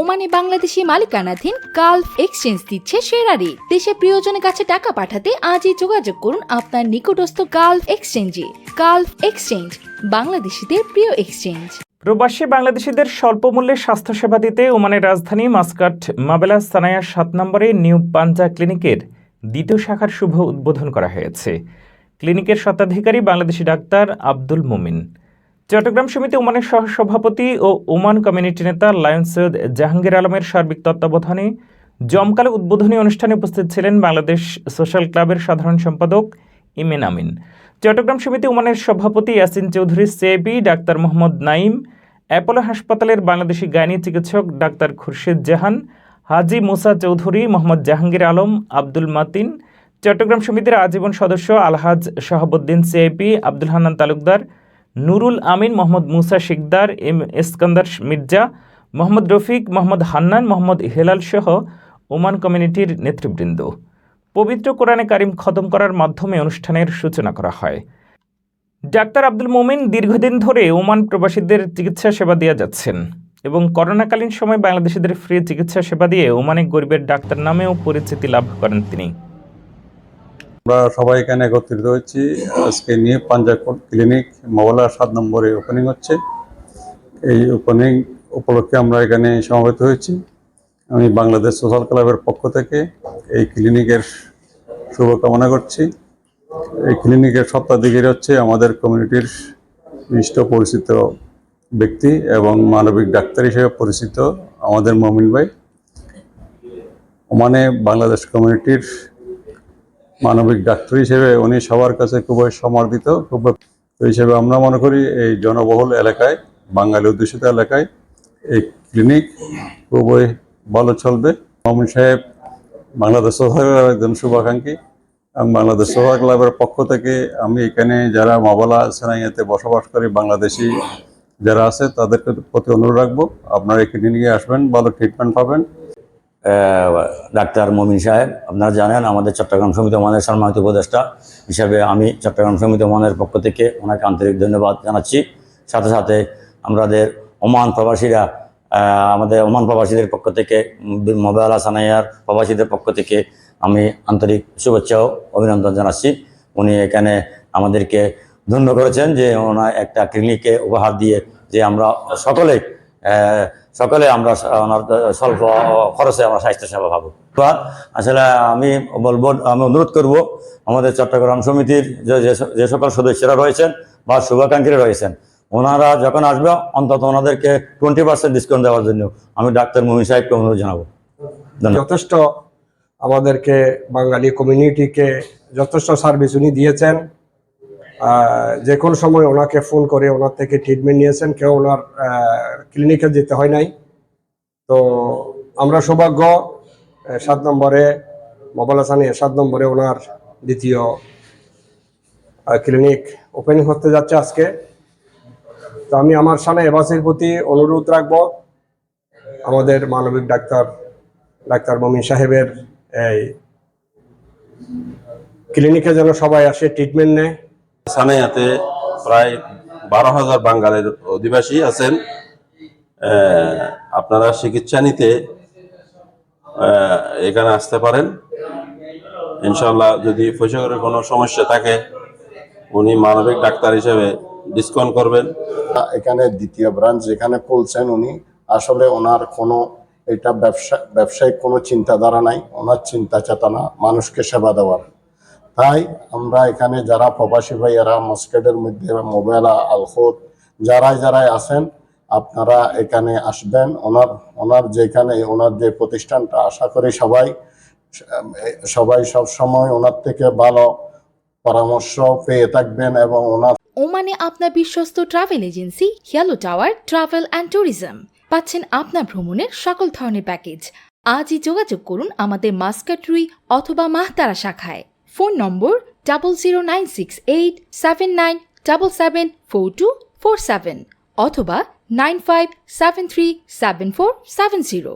ওমানে বাংলাদেশি মালিকানাধীন Gulf exchange দিচ্ছে সেরা রেট দেশে প্রিয়জনের কাছে টাকা পাঠাতে আজই যোগাযোগ করুন আপনার নিকটস্থ গালফ এক্সচেঞ্জে। গালফ এক্সচেঞ্জ, বাংলাদেশিদের প্রিয় এক্সচেঞ্জ। প্রবাসী বাংলাদেশিদের স্বল্পমূল্যে স্বাস্থ্যসেবা দিতে ওমানের রাজধানী মাস্কাট মাবেলা সানায়ার সাত নম্বরে নিউ পাঞ্জা ক্লিনিকের দ্বিতীয় শাখার শুভ উদ্বোধন করা হয়েছে। ক্লিনিকের স্বত্বাধিকারী বাংলাদেশি ডাক্তার আব্দুল মুমিন। চট্টগ্রাম সমিতি ওমানের সহসভাপতি ও ওমান কমিউনিটি নেতা লায়ন সৈয়দ জাহাঙ্গীর আলমের সার্বিক তত্ত্বাবধানে জমকালো উদ্বোধনী অনুষ্ঠানে উপস্থিত ছিলেন বাংলাদেশ সোশ্যাল ক্লাবের সাধারণ সম্পাদক ইমেন আমিন। চট্টগ্রাম সমিতি ওমানের সভাপতি ইয়াসিন চৌধুরী সেবি ডাক্তার মোহাম্মদ নাইম অ্যাপোলো হাসপাতালের বাংলাদেশি গাইনি চিকিৎসক ডাক্তার খুরশেদ জাহান, হাজি মুসা চৌধুরী, মোহাম্মদ জাহাঙ্গীর আলম, আব্দুল মাতিন, চট্টগ্রাম সমিতির আজীবন সদস্য আলহাজ শাহাবুদ্দিন, সিআইপি আব্দুল হান্নান তালুকদার নুরুল আমিন, মোহাম্মদ মুসা শিকদার, এম এসকান্দার মির্জা, মোহাম্মদ রফিক, মোহাম্মদ হান্নান, মোহাম্মদ হেলাল সহ ওমান কমিউনিটির নেতৃবৃন্দ। পবিত্র কোরআনে কারিম খতম করার মাধ্যমে অনুষ্ঠানের সূচনা করা হয়। ডাক্তার আব্দুল মোমিন দীর্ঘদিন ধরে ওমান প্রবাসীদের চিকিৎসা সেবা দিয়ে যাচ্ছেন এবং করোনাকালীন সময় বাংলাদেশিদের ফ্রি চিকিৎসা সেবা দিয়ে ওমানে গরিবের ডাক্তার নামেও পরিচিতি লাভ করেন তিনি। আমরা সবাই এখানে একত্রিত হয়েছি। আজকে নিয়ে পাঞ্জাব ক্লিনিক, মাওলা সাত নম্বরে ওপেনিং হচ্ছে। এই ওপেনিং উপলক্ষে আমরা এখানে সমবেত হয়েছি। আমি বাংলাদেশ সোশ্যাল ক্লাবের পক্ষ থেকে এই ক্লিনিকের শুভকামনা করছি। এই ক্লিনিকের সত্ত্বাধিকারী হচ্ছে আমাদের কমিউনিটির বিশিষ্ট পরিচিত ব্যক্তি এবং মানবিক ডাক্তার হিসেবে পরিচিত আমাদের মমিন ভাই। ওমানে বাংলাদেশ কমিউনিটির মানবিক ডাক্তার হিসেবে উনি সবার কাছে খুবই সমর্থিত খুব হিসেবে আমরা মনে করি এই জনবহুল এলাকায়, বাঙালি অধ্যুষিত এলাকায় এই ক্লিনিক খুবই ভালো চলবে। মামুন সাহেব, বাংলাদেশ সোফা একজন শুভাকাঙ্ক্ষী। এবং বাংলাদেশ সোফা ক্লাবের পক্ষ থেকে আমি এখানে যারা মাবালা সেনাইয়াতে বসবাস করি, বাংলাদেশি যারা আছে, তাদেরকে প্রতি অনুরোধ রাখব। আপনারা এই ক্লিনিকে আসবেন, ভালো ট্রিটমেন্ট পাবেন। ডাক্তার মমিন সাহেব, আপনারা জানেন আমাদের চট্টগ্রাম সমিতি মনের সম্মানিত উপদেষ্টা হিসাবে আমি চট্টগ্রাম সমিতি মনের পক্ষ থেকে ওনাকে আন্তরিক ধন্যবাদ জানাচ্ছি। সাথে সাথে আমাদের ওমান প্রবাসীরা আমাদের ওমান প্রবাসীদের পক্ষ থেকে মোবাইল সানাইয়ার প্রবাসীদের পক্ষ থেকে আমি আন্তরিক শুভেচ্ছা ও অভিনন্দন জানাচ্ছি। উনি এখানে আমাদেরকে ধন্য করেছেন যে ওনার একটা ক্লিনিকে উপহার দিয়ে যে আমরা সকলে সকলে আমরা ওনার স্বল্প খরচে আমরা স্বাস্থ্যসেবা পাবো। আসলে আমি বলব, আমি অনুরোধ করব, আমাদের চট্টগ্রাম সমিতির যে সকল সদস্যরা রয়েছেন বা শুভাকাঙ্ক্ষীরা রয়েছেন, ওনারা যখন আসবে, অন্তত ওনাদেরকে টোয়েন্টি পার্সেন্ট ডিসকাউন্ট দেওয়ার জন্য আমি ডাক্তার মুমিন সাহেবকে অনুরোধ জানাব। যথেষ্ট আমাদেরকে, বাঙালি কমিউনিটিকে যথেষ্ট সার্ভিস উনি দিয়েছেন। যে কোনো সময় ওনাকে ফোন করে ওনার থেকে ট্রিটমেন্ট নিয়েছেন, কেউ ওনার ক্লিনিকে যেতে হয় নাই। তো আমরা সৌভাগ্য সাত নম্বরে মোবাইল হাসানি সাত নম্বরে ওনার দ্বিতীয় ক্লিনিক ওপেনিং হতে যাচ্ছে আজকে। তো আমি আমার সামনে এবাসের প্রতি অনুরোধ রাখব, আমাদের মানবিক ডাক্তার ডাক্তার মমিন সাহেবের এই ক্লিনিকে যেন সবাই আসে ট্রিটমেন্ট নেয়। সানাইয়াতে প্রায় বারো হাজার বাঙালির অধিবাসী আছেন। আপনারা চিকিৎসা নিতে এখানে আসতে পারেন। ইনশাল্লাহ যদি পয়সা কোনো সমস্যা থাকে, উনি মানবিক ডাক্তার হিসেবে ডিসকাউন্ট করবেন। এখানে দ্বিতীয় ব্রাঞ্চ যেখানে খুলছেন উনি, আসলে ওনার কোনো এটা ব্যবসা, ব্যবসায়িক কোনো চিন্তাধারা নাই, ওনার চিন্তা চেতনা মানুষকে সেবা দেওয়ার। তাই আমরা এখানে যারা প্রবাসী ভাইয়েরা মস্কেটের মধ্যে মোবাইলা আলখোদ যারাই যারাই আছেন, আপনারা এখানে আসবেন। ওনার ওনার যেখানে, ওনার যে প্রতিষ্ঠানটা, আশা করি সবাই সবাই সব সময় ওনার থেকে ভালো পরামর্শ পেয়ে থাকবেন এবং ওনার ওমানে আপনার বিশ্বস্ত ট্রাভেল এজেন্সি হিয়ালো টাওয়ার ট্রাভেল অ্যান্ড ট্যুরিজম পাচ্ছেন আপনার ভ্রমণের সকল ধরনের প্যাকেজ আজই যোগাযোগ করুন আমাদের মাস্কাট রুই অথবা মাহতারা শাখায়। Phone number double zero nine six eight seven nine double seven four two four seven অথবা nine five seven three seven four seven zero